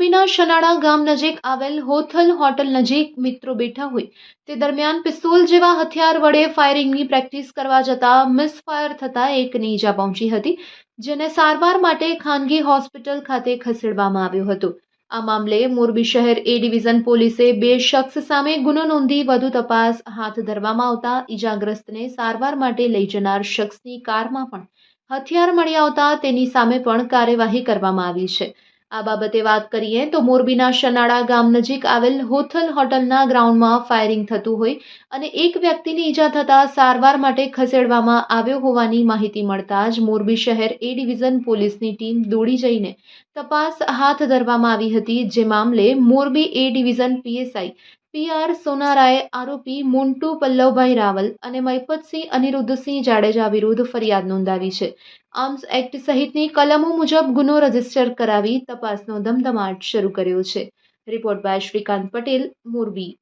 મોરબીના શનાળા ગામ નજીક આવેલ હોથલ હોટલ નજીક મિત્રો બેઠા હોય. તે દરમિયાન પિસ્તોલ જેવા હથિયાર વડે ફાયરિંગની પ્રેક્ટિસ કરવા જતા મિસફાયર થતાં એકની ઈજા પહોંચી હતી, જેને સારવાર માટે ખાનગી હોસ્પિટલ ખાતે ખસેડવામાં આવ્યો હતો. આ મામલે મોરબી શહેર એ ડિવિઝન પોલીસે બે શખ્સ સામે ગુનો નોંધી વધુ તપાસ હાથ ધરવામાં આવતા ઈજાગ્રસ્તને સારવાર માટે લઈ જનાર શખ્સની કારમાં પણ હથિયાર મળી આવતા તેની સામે પણ કાર્યવાહી કરવામાં આવી છે. આ બાબતે વાત કરીએ તો મોરબીના શનાળા ગામ નજીક આવેલ હોથલ હોટલના ગ્રાઉન્ડમાં ફાયરિંગ થતું હોય અને એક વ્યક્તિની ઈજા થતાં સારવાર માટે ખસેડવામાં આવ્યો હોવાની માહિતી મળતા જ મોરબી શહેર એ ડિવિઝન પોલીસની ટીમ દોડી જઈને તપાસ હાથ ધરવામાં આવી હતી. જે મામલે Morbi A division PSI P સોનારાએ આરોપી મોન્ટુ પલ્લવભાઈ રાવલ અને મૈપતસિંહ અનિરુદ્ધસિંહ જાડેજા વિરુદ્ધ ફરિયાદ નોંધાવી છે. આર્મ્સ એક્ટ સહિતની કલમો મુજબ ગુનો રજિસ્ટર કરાવી તપાસનો ધમધમાટ શરૂ કર્યો છે. Report by Shrikant Patel, Morbi.